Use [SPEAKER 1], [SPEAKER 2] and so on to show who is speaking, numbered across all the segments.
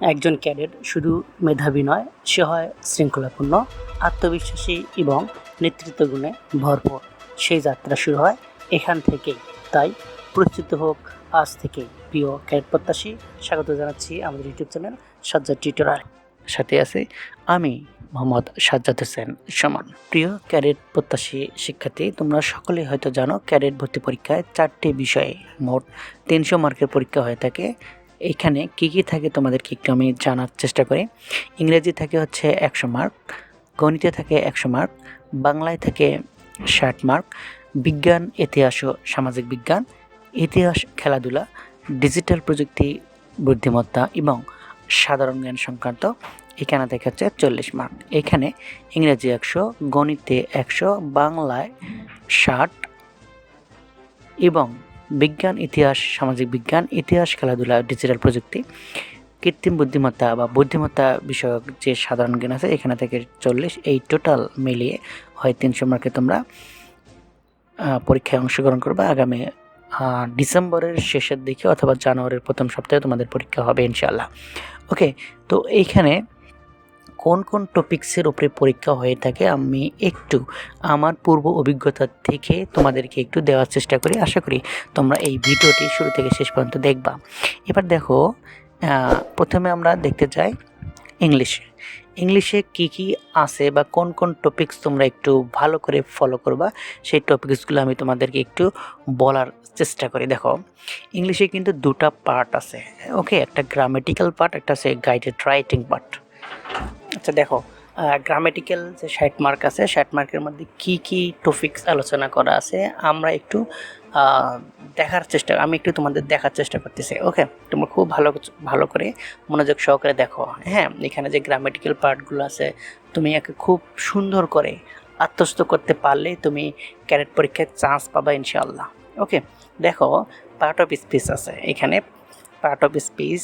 [SPEAKER 1] একজন ক্যাডেট শুধু মেধাবী নয় সে হয় শৃঙ্খলাপূর্ণ আত্মবিশ্বাসী এবং নেতৃত্ব গুণে ভরপুর। সেই যাত্রা শুরু হয় এখান থেকেই। তাই প্রস্তুত হোক আজ থেকেই প্রিয় ক্যাডেট প্রত্যাশী স্বাগত জানাচ্ছি আমাদের ইউটিউব চ্যানেল সাজ্জাদ টিউটোরিয়াল। সাথে আছে আমি মোহাম্মদ সাজ্জাদ হোসেন সমান। প্রিয় ক্যাডেট প্রত্যাশী শিক্ষার্থী তোমরা সকলেই হয়তো জানো ক্যাডেট ভর্তি পরীক্ষায় চারটি বিষয়ে মোট তিনশো মার্কের পরীক্ষা হয়ে থাকে। এইখানে কী কী থাকে তোমাদেরকে একটু আমি জানার চেষ্টা করি। ইংরেজি থাকে হচ্ছে একশো মার্ক, গণিতে থাকে একশো মার্ক, বাংলায় থাকে ষাট মার্ক, বিজ্ঞান, ইতিহাস ও সামাজিক বিজ্ঞান, ইতিহাস, খেলাধুলা, ডিজিটাল প্রযুক্তি, বুদ্ধিমত্তা এবং সাধারণ জ্ঞান সংক্রান্ত এখানে দেখা যাচ্ছে চল্লিশ মার্ক। এখানে ইংরেজি একশো, গণিতে একশো, বাংলায় ষাট এবং বিজ্ঞান, ইতিহাস, সামাজিক বিজ্ঞান, ইতিহাস, খেলাধুলা ডিজিটাল প্রযুক্তি, কৃত্রিম বুদ্ধিমত্তা বা বুদ্ধিমত্তা বিষয়ক যে সাধারণ জ্ঞান আছে, এখানে থেকে চল্লিশ, এই টোটাল মিলিয়ে হয় তিনশো মার্কে তোমরা পরীক্ষায় অংশগ্রহণ করবে। আগামী ডিসেম্বরের শেষের দিকে অথবা জানুয়ারির প্রথম সপ্তাহে তোমাদের পরীক্ষা হবে ইনশাল্লাহ ওকে তো এইখানে কোন কোন টপিক্সের উপরে পরীক্ষা হয়ে থাকে আমি একটু আমার পূর্ব অভিজ্ঞতা থেকে তোমাদেরকে একটু দেওয়ার চেষ্টা করি। আশা করি তোমরা এই ভিডিওটি শুরু থেকে শেষ পর্যন্ত দেখবা। এবার দেখো প্রথমে আমরা দেখতে চাই ইংলিশে ইংলিশে কি কি আছে বা কোন কোন টপিকস তোমরা একটু ভালো করে ফলো করবা, সেই টপিকসগুলো আমি তোমাদেরকে একটু বলার চেষ্টা করি। দেখো ইংলিশে কিন্তু দুটা পার্ট আছে ওকে একটা গ্রামেটিক্যাল পার্ট একটা আছে গাইডেড রাইটিং পার্ট আচ্ছা দেখো গ্রামেটিক্যাল যে ষাট মার্ক আছে, ষাট মার্কের মধ্যে কি কি টপিকস আলোচনা করা আছে, আমরা একটু দেখার চেষ্টা, আমি একটু তোমাদের দেখার চেষ্টা করতেছি ওকে তোমরা খুব ভালো ভালো করে মনোযোগ সহকারে দেখো। হ্যাঁ এখানে যে গ্রামেটিক্যাল পার্টগুলো আছে, তুমি একে খুব সুন্দর করে আত্মস্থ করতে পারলে তুমি ক্যারেট পরীক্ষায় চান্স পাবা ইনশাল্লাহ ওকে দেখো পার্ট অফ স্পিচ আছে, এখানে part of speech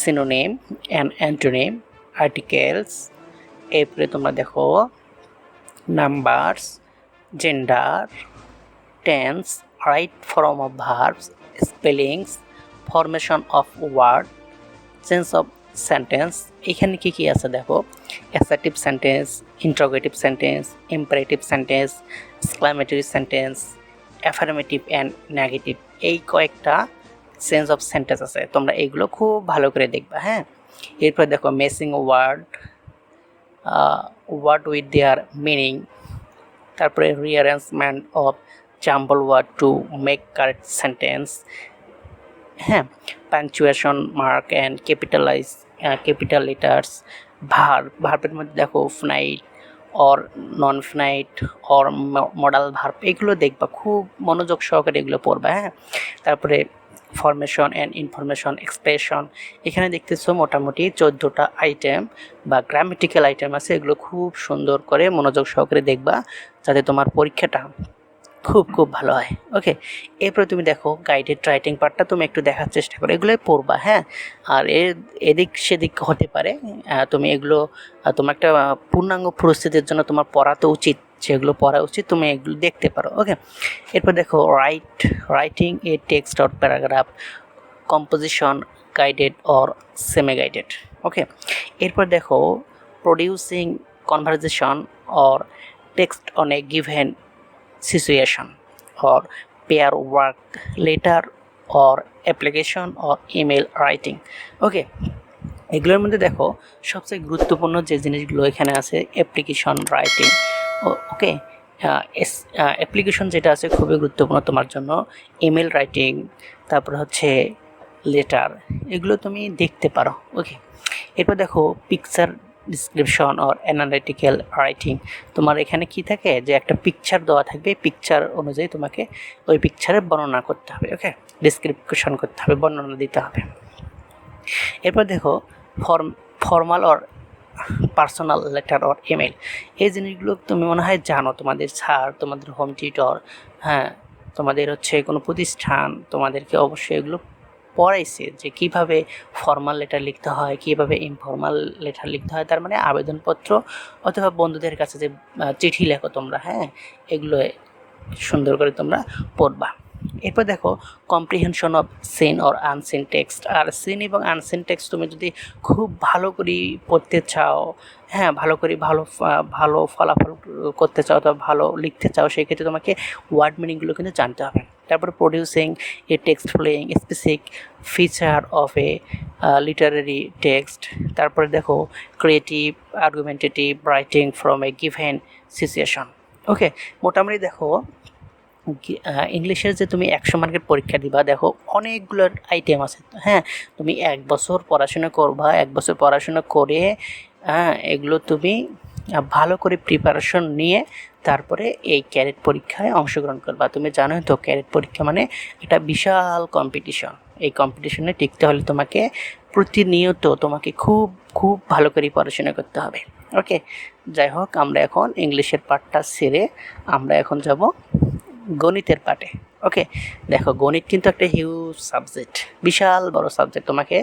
[SPEAKER 1] synonym and antonym articles এরপরে তোমরা দেখো numbers gender tense right form of verbs spellings formation of word change of sentence এখানে কি কি আছে দেখো? Assertive sentence interrogative sentence imperative sentence exclamatory sentence affirmative and negative এই কয়েকটা সেন্স অফ সেন্টেন্স আছে। তোমরা এইগুলো খুব ভালো করে দেখবা হ্যাঁ? এরপর দেখো matching word word with their meaning তারপরে rearrangement of jumble word to make correct sentence হ্যাঁ punctuation mark and capitalize capital letters ভার ভার্বের মধ্যে দেখো finite or non finite or modal verb এগুলো দেখবা, খুব মনোযোগ সহকারে এগুলো পড়বা হ্যাঁ তারপরে ফরমেশন অ্যান্ড ইনফরমেশন এক্সপ্রেশন এখানে দেখতেছো মোটামুটি চোদ্দোটা আইটেম বা গ্রামেটিক্যাল আইটেম আছে, এগুলো খুব সুন্দর করে মনোযোগ সহকারে দেখবা যাতে তোমার পরীক্ষাটা খুব খুব ভালো হয়। ওকে এরপরে তুমি দেখো গাইডেড রাইটিং পার্টটা তুমি একটু দেখার চেষ্টা করো। এগুলোই পড়বা হ্যাঁ? আর এর এদিক সেদিক হতে পারে। তুমি এগুলো তোমার একটা পূর্ণাঙ্গ পরিস্থিতির জন্য তোমার পড়া তো উচিত যেগুলো পড়া উচিত, তুমি এগুলো দেখতে পারো ওকে এরপর দেখো write writing a text or paragraph composition guided or semi guided okay এরপর দেখো producing conversation or text on a given situation or pair work letter or application or email writing okay এগুলোর মধ্যে দেখো, সবচেয়ে গুরুত্বপূর্ণ যে জিনিসগুলো এখানে আছে অ্যাপ্লিকেশন রাইটিং ওকে অ্যাপ্লিকেশন যেটা আছে খুবই গুরুত্বপূর্ণ তোমার জন্য ইমেল রাইটিং তারপর হচ্ছে লেটার এগুলো তুমি দেখতে পারো ওকে এরপর দেখো picture description or analytical writing তোমার এখানে কি থাকে? যে একটা পিকচার দেওয়া থাকবে পিকচার অনুযায়ী তোমাকে ওই পিকচারের বর্ণনা করতে হবে ওকে ডিসক্রিপশন করতে হবে, বর্ণনা দিতে হবে। এরপর দেখো form formal or personal letter or email এই জিনিসগুলো তুমি মনে হয় জানো, তোমাদের স্যার, তোমাদের হোম টিউটর হ্যাঁ তোমাদের হচ্ছে কোনো প্রতিষ্ঠান, তোমাদেরকে অবশ্যই এগুলো পড়াইছে যে কীভাবে ফর্মাল লেটার লিখতে হয়, কীভাবে ইনফর্মাল লেটার লিখতে হয়, তার মানে আবেদনপত্র অথবা বন্ধুদের কাছে যে চিঠি লেখো তোমরা হ্যাঁ এগুলো সুন্দর করে তোমরা পড়বা। এরপর দেখো comprehension of seen or unseen text R seen এবং আনসিন টেক্সট তুমি যদি খুব ভালো করে পড়তে চাও হ্যাঁ ভালো করে, ভালো ভালো ফলাফল করতে চাও অথবা ভালো লিখতে চাও, সেই ক্ষেত্রে তোমাকে ওয়ার্ড মিনিংগুলো কিন্তু জানতে হবে। তারপরে producing a text flowing specific feature of a literary text তারপরে দেখো creative argumentative writing from a given situation okay মোটামুটি দেখো ইংলিশের যে তুমি একশো মার্কের পরীক্ষা দিবা, দেখো অনেকগুলো আইটেম আছে। হ্যাঁ তুমি এক বছর পড়াশোনা করবা, এক বছর পড়াশোনা করে হ্যাঁ এগুলো তুমি ভালো করে প্রিপারেশন নিয়ে তারপরে এই ক্যারেট পরীক্ষায় অংশগ্রহণ করবা। তুমি জানোই তো ক্যারেট পরীক্ষা মানে এটা বিশাল কম্পিটিশন এই কম্পিটিশনে টিকতে হলে তোমাকে প্রতিনিয়ত তোমাকে খুব খুব ভালো করে পড়াশোনা করতে হবে। ওকে যাই হোক, আমরা এখন ইংলিশের পার্টটা সেরে আমরা এখন যাব গণিতের পাটে ওকে দেখো, গণিত কিন্তু একটা হিউজ সাবজেক্ট বিশাল বড় সাবজেক্ট তোমাকে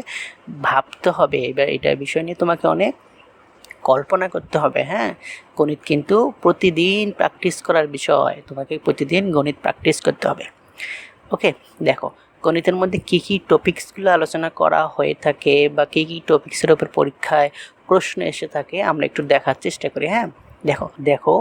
[SPEAKER 1] ভাবতে হবে। এবার এটা বিষয় নিয়ে তোমাকে অনেক কল্পনা করতে হবে হ্যাঁ? গণিত কিন্তু প্রতিদিন প্র্যাকটিস করার বিষয়, তোমাকে প্রতিদিন গণিত প্র্যাকটিস করতে হবে ওকে দেখো, গণিতের মধ্যে কী কী টপিকসগুলো আলোচনা করা হয়ে থাকে বা কী কী টপিক্সের ওপর পরীক্ষায় প্রশ্ন এসে থাকে, আমরা একটু দেখার চেষ্টা করি হ্যাঁ? দেখো দেখো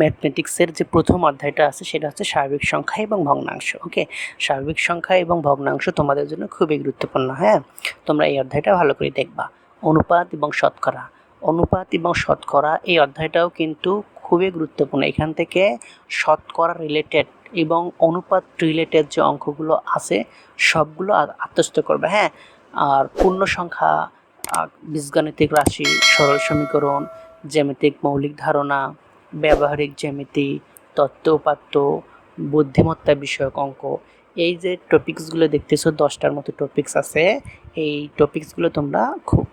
[SPEAKER 1] ম্যাথমেটিক্সের যে প্রথম অধ্যায়টা আছে, সেটা হচ্ছে স্বাভাবিক সংখ্যা এবং ভগ্নাংশ ওকে স্বাভাবিক সংখ্যা এবং ভগ্নাংশ তোমাদের জন্য খুবই গুরুত্বপূর্ণ হ্যাঁ? তোমরা এই অধ্যায়টা ভালো করে দেখবা। অনুপাত এবং শতকরা। অনুপাত এবং শতকরা এই অধ্যায়টাও কিন্তু খুবই গুরুত্বপূর্ণ। এখান থেকে শতকরা রিলেটেড এবং অনুপাত রিলেটেড যে অঙ্কগুলো আছে, সবগুলো আত্মস্থ করবে হ্যাঁ? আর পূর্ণ সংখ্যা বীজগাণিতিক রাশি, সরল সমীকরণ জ্যামিতিক মৌলিক ধারণা, ব্যবহারিক জ্যামিতি, তত্ত্ব উপাত্ত, বুদ্ধিমত্তা বিষয়ক অঙ্ক। এই যে টপিকসগুলো দেখতেছো, দশটার মতো টপিকস আছে। এই টপিকসগুলো তোমরা খুব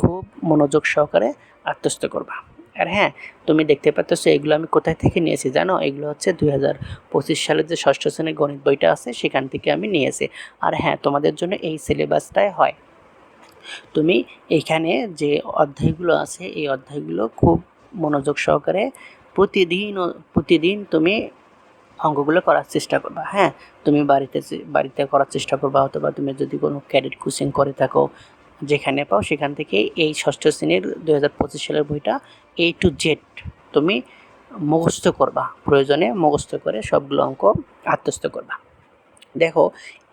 [SPEAKER 1] খুব মনোযোগ সহকারে আত্মস্থ করবা। আর হ্যাঁ তুমি দেখতে পাচ্ছ এগুলো আমি কোথায় থেকে নিয়েছি জানো? এগুলো হচ্ছে দুই হাজার পঁচিশ সালের যে ষষ্ঠ শ্রেণির গণিত বইটা আছে, সেখান থেকে আমি নিয়েছি। আর হ্যাঁ তোমাদের জন্য এই সিলেবাসটাই হয়। তুমি এখানে যে অধ্যায়গুলো আছে, এই অধ্যায়গুলো খুব মনোযোগ সহকারে প্রতিদিন প্রতিদিন তুমি অঙ্কগুলো করার চেষ্টা করবা হ্যাঁ? তুমি বাড়িতে বাড়িতে করার চেষ্টা করবা অথবা তুমি যদি কোনো ক্যাডেট কোচিং করে থাকো, যেখানে পাও সেখান থেকে এই ষষ্ঠ শ্রেণির দু হাজার পঁচিশ সালের বইটা এ টু জেড তুমি মুখস্থ করবা, প্রয়োজনে মুখস্থ করে সবগুলো অঙ্ক আত্মস্থ করবা। দেখো,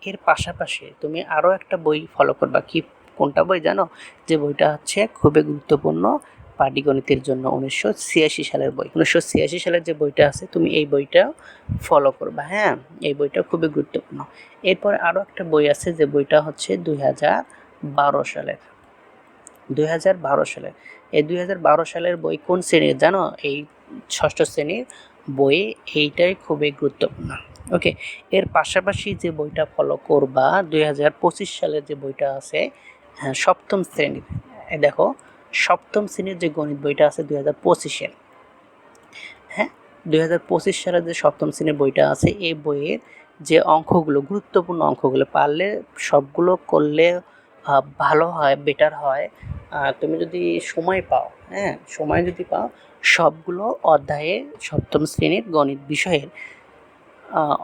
[SPEAKER 1] এর পাশাপাশি তুমি আরও একটা বই ফলো করবা, কি কোনটা বই জানো? যে বইটা হচ্ছে খুবই গুরুত্বপূর্ণ পাটিগণিতের জন্য উনিশশো ছিয়াশি সালের বই। উনিশশো ছিয়াশি সালের যে বইটা আছে, তুমি এই বইটা ফলো করবা হ্যাঁ? এই বইটা খুবই গুরুত্বপূর্ণ। এরপর আরও একটা বই আছে যে বইটা হচ্ছে দুই হাজার বারো সালের। দুই হাজার বারো সালের। এই দুই হাজার বারো সালের বই কোন শ্রেণির জানো? এই ষষ্ঠ শ্রেণির বই, এইটাই খুবই গুরুত্বপূর্ণ। ওকে এর পাশাপাশি যে বইটা ফলো করবা, দুই হাজার পঁচিশ সালের যে বইটা আছে সপ্তম শ্রেণির। দেখো, সপ্তম শ্রেণির যে গণিত বইটা আছে দুই হাজার পঁচিশের হ্যাঁ দুই হাজার পঁচিশ সালের যে সপ্তম শ্রেণির বইটা আছে, এই বইয়ের যে অঙ্কগুলো, গুরুত্বপূর্ণ অঙ্কগুলো, পারলে সবগুলো করলে ভালো হয় বেটার হয়। তুমি যদি সময় পাও হ্যাঁ সময় যদি পাও, সবগুলো অধ্যায়ে সপ্তম শ্রেণির গণিত বিষয়ের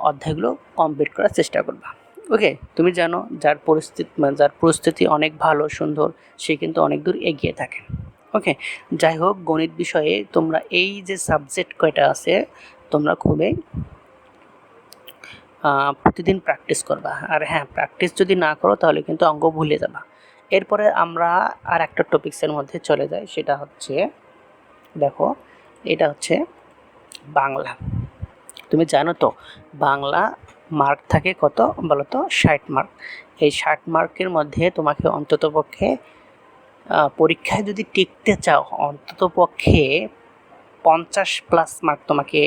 [SPEAKER 1] অধ্যায়গুলো কমপ্লিট করার চেষ্টা করবা। ওকে তুমি জানো যার পরিস্থিতি মানে যার পরিস্থিতি অনেক ভালো, সুন্দর, সে কিন্তু অনেক দূর এগিয়ে থাকে। ওকে যাই হোক, গণিত বিষয়ে তোমরা এই যে সাবজেক্ট কয়টা আছে, তোমরা খুবই প্রতিদিন প্র্যাকটিস করবা। আর হ্যাঁ প্র্যাকটিস যদি না করো, তাহলে কিন্তু অঙ্গ ভুলে যাবা। এরপরে আমরা আর একটা টপিক্সের মধ্যে চলে যাই, সেটা হচ্ছে, দেখো, এটা হচ্ছে বাংলা। তুমি জানো তো, বাংলা মার্ক থাকে কত বলো তো ষাট মার্ক এই ষাট মার্কের মধ্যে তোমাকে অন্ততপক্ষে পরীক্ষায় যদি টিকতে চাও, অন্ততপক্ষে পঞ্চাশ প্লাস মার্ক তোমাকে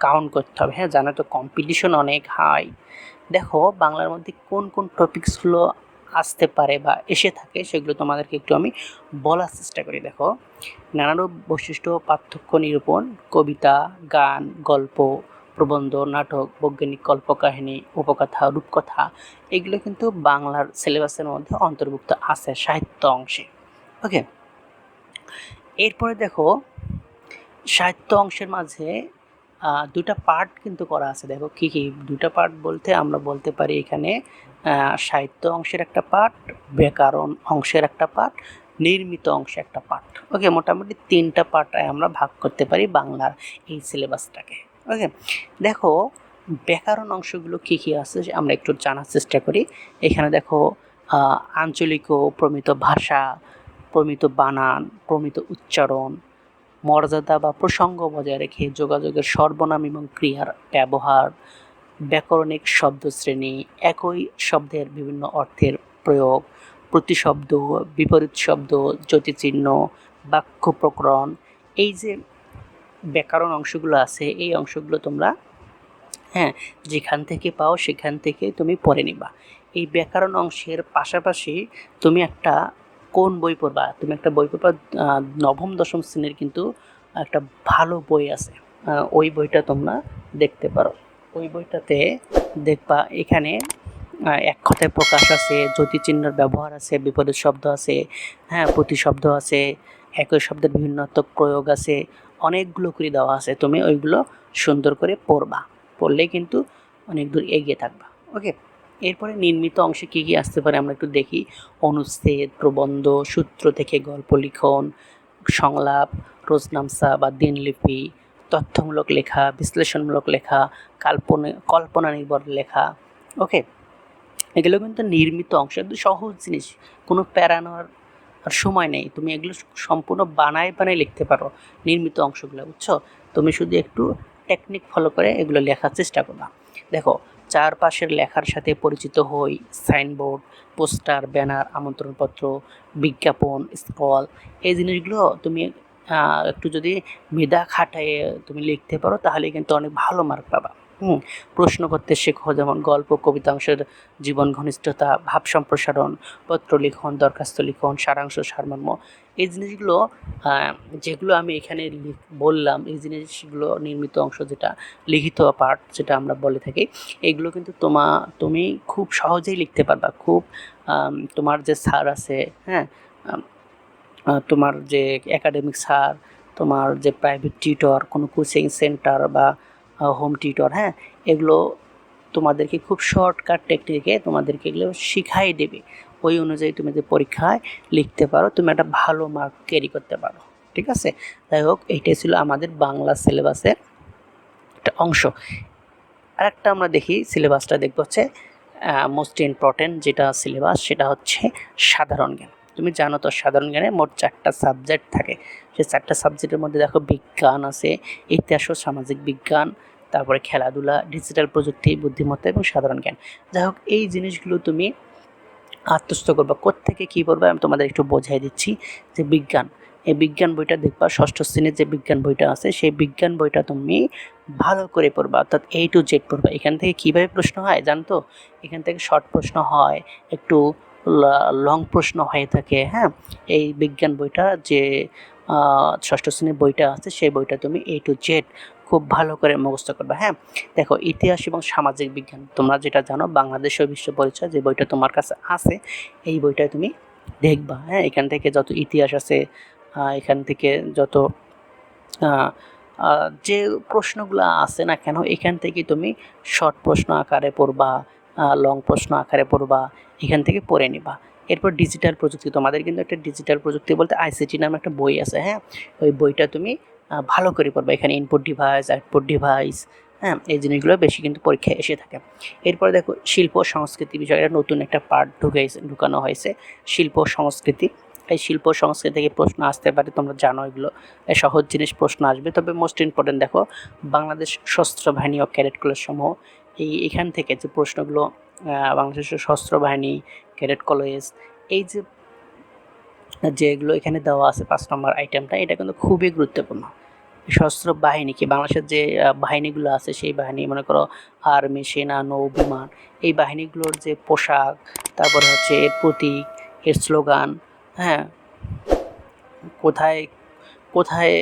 [SPEAKER 1] কাউন্ট করতে হবে। হ্যাঁ জানো তো কম্পিটিশন অনেক হাই দেখো, বাংলার মধ্যে কোন কোন টপিকসগুলো আসতে পারে বা এসে থাকে, সেগুলো তোমাদেরকে একটু আমি বলার চেষ্টা করি। দেখো, নানারূপ বৈশিষ্ট্য, পার্থক্য নিরূপণ, কবিতা, গান, গল্প প্রবন্ধ, নাটক, বৈজ্ঞানিক কল্পকাহিনী, উপকথা, রূপকথা, এগুলো কিন্তু বাংলার সিলেবাসের মধ্যে অন্তর্ভুক্ত আছে সাহিত্য অংশে। ওকে? এরপরে দেখো, সাহিত্য অংশের মাঝে দুটা পার্ট কিন্তু করা আছে। দেখো, কী কী দুটা পার্ট বলতে আমরা বলতে পারি এখানে সাহিত্য অংশের একটা পার্ট, ব্যাকরণ অংশের একটা পার্ট, নির্মিত অংশে একটা পার্ট। ওকে? মোটামুটি তিনটা পার্ট আমরা ভাগ করতে পারি বাংলার এই সিলেবাসটাকে। ওকে দেখো, ব্যাকরণ অংশগুলো কি কি আছে আমরা একটু জানার চেষ্টা করি। এখানে দেখো আঞ্চলিক ও প্রমিত ভাষা, প্রমিত বানান, প্রমিত উচ্চারণ, মর্যাদা বা প্রসঙ্গ বজায় রেখে যোগাযোগের সর্বনাম এবং ক্রিয়ার ব্যবহার, ব্যাকরণিক শব্দশ্রেণী, একই শব্দের বিভিন্ন অর্থের প্রয়োগ, প্রতিশব্দ, বিপরীত শব্দ, জ্যোতিচিহ্ন, বাক্য প্রকরণ, এই যে ব্যাকরণ অংশগুলো আছে, এই অংশগুলো তোমরা হ্যাঁ যেখান থেকে পাও সেখান থেকে তুমি পড়ে নিবা। এই ব্যাকরণ অংশের পাশাপাশি তুমি একটা কোন বই পড়বা? তুমি একটা বই পড়বা নবম, দশম শ্রেণির কিন্তু একটা ভালো বই আছে। ওই বইটা তোমরা দেখতে পারো। ওই বইটাতে দেখবা এখানে এক কথায় প্রকাশ আছে, জ্যোতিচিহ্নের ব্যবহার আছে, বিপরীত শব্দ আছে হ্যাঁ প্রতিশব্দ আছে, একই শব্দের বিভিন্নত্মক প্রয়োগ আছে অনেকগুলো করে দেওয়া আছে, তুমি ওইগুলো সুন্দর করে পড়বা। পড়লে কিন্তু অনেক দূর এগিয়ে থাকবা, ওকে? এরপরে নির্মিত অংশে কী কী আসতে পারে আমরা একটু দেখি। অনুচ্ছেদ, প্রবন্ধ, সূত্র থেকে গল্প লিখন, সংলাপ, রোজনামসা বা দিনলিপি, তথ্যমূলক লেখা, বিশ্লেষণমূলক লেখা কাল্পনিক কল্পনা নির্ভর লেখা, ওকে? এগুলো কিন্তু নির্মিত অংশ, একদম সহজ জিনিস। কোনো প্যারা নেওয়ার আর সময় নেই। তুমি এগুলো সম্পূর্ণ বানায় বানায় লিখতে পারো, নির্মিত অংশগুলো, বুঝছ? তুমি শুধু একটু টেকনিক ফলো করে এগুলো লেখার চেষ্টা করবা। দেখো, চারপাশের লেখার সাথে পরিচিত হই সাইনবোর্ড পোস্টার ব্যানার আমন্ত্রণপত্র, বিজ্ঞাপন স্কল এই জিনিসগুলো তুমি একটু যদি মেধা খাটায় তুমি লিখতে পারো, তাহলে কিন্তু অনেক ভালো মার্ক পাবা। হুম। প্রশ্ন করতে শেখো, যেমন গল্প কবিতাংশের জীবন, ঘনিষ্ঠতা, ভাব সম্প্রসারণ, পত্র লিখন, দরখাস্ত লিখন, সারাংশ, সারমর্ম। এই জিনিসগুলো যেগুলো আমি এখানে বললাম, এই জিনিসগুলো নির্মিত অংশ যেটা, লিখিত পার্ট যেটা আমরা বলে থাকি, এগুলো কিন্তু তোমা, তুমি খুব সহজেই লিখতে পারবা। খুব তোমার যে স্যার আছে হ্যাঁ তোমার যে একাডেমিক স্যার, তোমার যে প্রাইভেট টিউটর কোনো কোচিং সেন্টার বা হোম টিউটর হ্যাঁ? এগুলো তোমাদেরকে খুব শর্টকাট টেকনিকে তোমাদেরকে এগুলো শিখাই দেবে। ওই অনুযায়ী তুমি যে পরীক্ষায় লিখতে পারো, তুমি একটা ভালো মার্ক ক্যারি করতে পারো। ঠিক আছে? যাই হোক, এইটাই ছিল আমাদের বাংলা সিলেবাসের একটা অংশ। আর একটা আমরা দেখি সিলেবাসটা দেখব হচ্ছে মোস্ট ইম্পর্টেন্ট যেটা সিলেবাস সেটা হচ্ছে সাধারণ জ্ঞান। তুমি জানো তো, সাধারণ জ্ঞানে মোট চারটা সাবজেক্ট থাকে। সেই চারটা সাবজেক্টের মধ্যে দেখো বিজ্ঞান আছে, ইতিহাস ও সামাজিক বিজ্ঞান তারপরে খেলাধুলা ডিজিটাল প্রযুক্তি, বুদ্ধিমত্তা এবং সাধারণ জ্ঞান। যাই হোক, এই জিনিসগুলো তুমি আত্মস্থ করবা। কোত্থেকে কী করবে আমি তোমাদের একটু বোঝাই দিচ্ছি যে বিজ্ঞান। এই বিজ্ঞান বইটা দেখবা, ষষ্ঠ শ্রেণির যে বিজ্ঞান বইটা আছে, সেই বিজ্ঞান বইটা তুমি ভালো করে পড়বা, অর্থাৎ এ টু জেড পড়বা। এখান থেকে কীভাবে প্রশ্ন হয় জানতো এখান থেকে শর্ট প্রশ্ন হয়, একটু লং প্রশ্ন হয়ে থাকে হ্যাঁ? এই বিজ্ঞান বইটা যে ষষ্ঠ শ্রেণির বইটা আছে, সেই বইটা তুমি এ টু জেড খুব ভালো করে মুখস্থ করবে হ্যাঁ? দেখো, ইতিহাস এবং সামাজিক বিজ্ঞান, তোমরা যেটা জানো, বাংলাদেশ ও বিশ্ব পরিচয়, যে বইটা তোমার কাছে আছে, এই বইটা তুমি দেখবা হ্যাঁ? এখান থেকে যত ইতিহাস আছে এখান থেকে যত যে প্রশ্নগুলো আছে না কেন, এখান থেকে তুমি শর্ট প্রশ্ন আকারে পড়বা লং প্রশ্ন আকারে পড়বা, এখান থেকে পড়ে নিবা। এরপর ডিজিটাল প্রযুক্তি, তোমাদের কিন্তু একটা ডিজিটাল প্রযুক্তি বলতে আইসিটি নামে একটা বই আছে হ্যাঁ? ওই বইটা তুমি ভালো করে পড়বা। এখানে ইনপুট ডিভাইস আউটপুট ডিভাইস হ্যাঁ এই জিনিসগুলো বেশি কিন্তু পরীক্ষায় এসে থাকে। এরপরে দেখো, শিল্প সংস্কৃতি বিষয়ে নতুন একটা পার্ট ঢুকাইছে, ঢুকানো হয়েছে, শিল্প সংস্কৃতি। এই শিল্প সংস্কৃতি থেকে প্রশ্ন আসতে পারে, তোমরা জানো এগুলো। সহজ জিনিস প্রশ্ন আসবে। তবে মোস্ট ইম্পর্টেন্ট দেখো, বাংলাদেশ সশস্ত্র বাহিনী ও ক্যাডেট কলেজ সমূহ, এই এখান থেকে যে প্রশ্নগুলো বাংলাদেশের সশস্ত্র বাহিনী ক্যাডেট কলেজ এই যে, যেগুলো এখানে দেওয়া আছে পাঁচ নম্বর আইটেমটা এটা কিন্তু খুবই গুরুত্বপূর্ণ। সশস্ত্র বাহিনী কি বাংলাদেশের যে বাহিনীগুলো আছে সেই বাহিনী, মনে করো আর্মি, সেনা নৌ বিমান এই বাহিনীগুলোর যে পোশাক, তারপর হচ্ছে এর প্রতীক, এর স্লোগান হ্যাঁ কোথায় কোথায়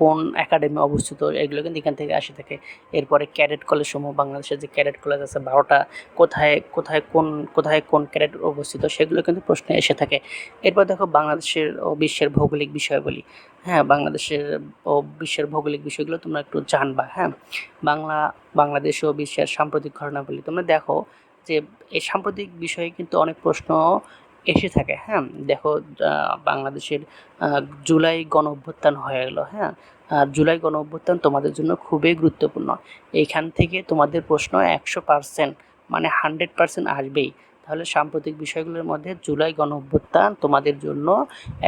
[SPEAKER 1] কোন একাডেমি অবস্থিত, এগুলো কিন্তু এখান থেকে আসে থাকে। এরপরে ক্যাডেট কলেজ সমূহ, বাংলাদেশের যে ক্যাডেট কলেজ আছে বারোটা, কোথায় কোথায় কোন কোথায় কোন ক্যাডেট অবস্থিত, সেগুলো কিন্তু প্রশ্নে এসে থাকে। এরপর দেখো বাংলাদেশের ও বিশ্বের ভৌগোলিক বিষয়গুলি হ্যাঁ বাংলাদেশের ও বিশ্বের ভৌগোলিক বিষয়গুলো তোমরা একটু জানবা হ্যাঁ? বাংলা, বাংলাদেশ ও বিশ্বের সাম্প্রতিক ঘটনাবলী। তোমরা দেখো যে এই সাম্প্রতিক বিষয়ে কিন্তু অনেক প্রশ্ন এসে থাকে হ্যাঁ? দেখো বাংলাদেশের জুলাই গণ অভ্যুত্থান হয়ে গেলো হ্যাঁ? আর জুলাই গণ অভ্যুত্থান তোমাদের জন্য খুবই গুরুত্বপূর্ণ। এইখান থেকে তোমাদের প্রশ্ন একশো পার্সেন্ট মানে হান্ড্রেড পার্সেন্ট আসবেই। তাহলে সাম্প্রতিক বিষয়গুলোর মধ্যে জুলাই গণ অভ্যুত্থান তোমাদের জন্য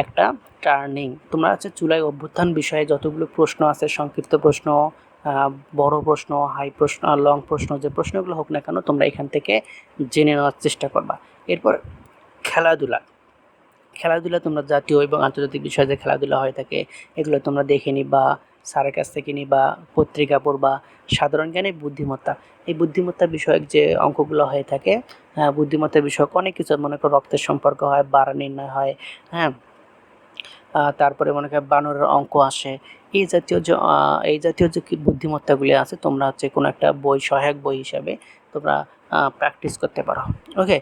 [SPEAKER 1] একটা টার্নিং। তোমরা হচ্ছে জুলাই অভ্যুত্থান বিষয়ে যতগুলো প্রশ্ন আছে, সংক্ষিপ্ত প্রশ্ন বড় প্রশ্ন, হাই প্রশ্ন, লং প্রশ্ন, যে প্রশ্নগুলো হোক না কেন, তোমরা এখান থেকে জেনে নেওয়ার চেষ্টা করবা। এরপর খেলাধুলা। খেলাধুলা তোমরা জাতীয় এবং আন্তর্জাতিক বিষয়ে যে খেলাধুলা হয়ে থাকে এগুলো তোমরা দেখে নিবা স্যারের কাছ থেকে নিবা পত্রিকা পড়বা সাধারণ জ্ঞানে বুদ্ধিমত্তা। এই বুদ্ধিমত্তা বিষয়ক যে অঙ্কগুলো হয়ে থাকে হ্যাঁ, বুদ্ধিমত্তা বিষয়ক অনেক কিছু মনে করো রক্তের সম্পর্ক হয় বাড়া নির্ণয় হয় হ্যাঁ তারপরে মনে করো বানরের অঙ্ক আসে। এই জাতীয় যে এই জাতীয় যে বুদ্ধিমত্তাগুলি আছে তোমরা হচ্ছে কোনো একটা বই সহায়ক বই হিসাবে তোমরা প্র্যাকটিস করতে পারো। ওকে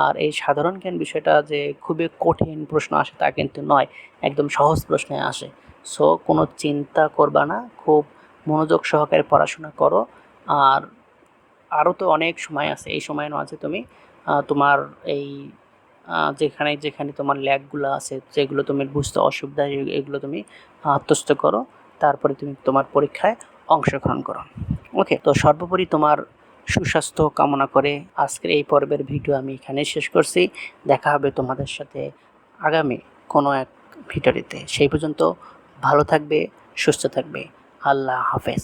[SPEAKER 1] আর এই সাধারণ জ্ঞান বিষয়টা যে খুবই কঠিন প্রশ্ন আসে তা কিন্তু নয়, একদম সহজ প্রশ্নে আসে। সো কোনো চিন্তা করবা না, খুব মনোযোগ সহকারে পড়াশোনা করো। আর আরও তো অনেক সময় আছে, এই সময়ের মাঝে তুমি তোমার এই যেখানে যেখানে তোমার ল্যাগগুলো আছে, যেগুলো তুমি বুঝতে অসুবিধা, এগুলো তুমি আত্মস্থ করো। তারপরে তুমি তোমার পরীক্ষায় অংশগ্রহণ করো। ওকে তো সর্বোপরি তোমার সুস্বাস্থ্য কামনা করে আজকের এই পর্বের ভিডিও আমি এখানে শেষ করছি। দেখা হবে তোমাদের সাথে আগামী কোনো এক ভিডিওতে। সেই পর্যন্ত ভালো থাকবে, সুস্থ থাকবে। আল্লাহ হাফেজ।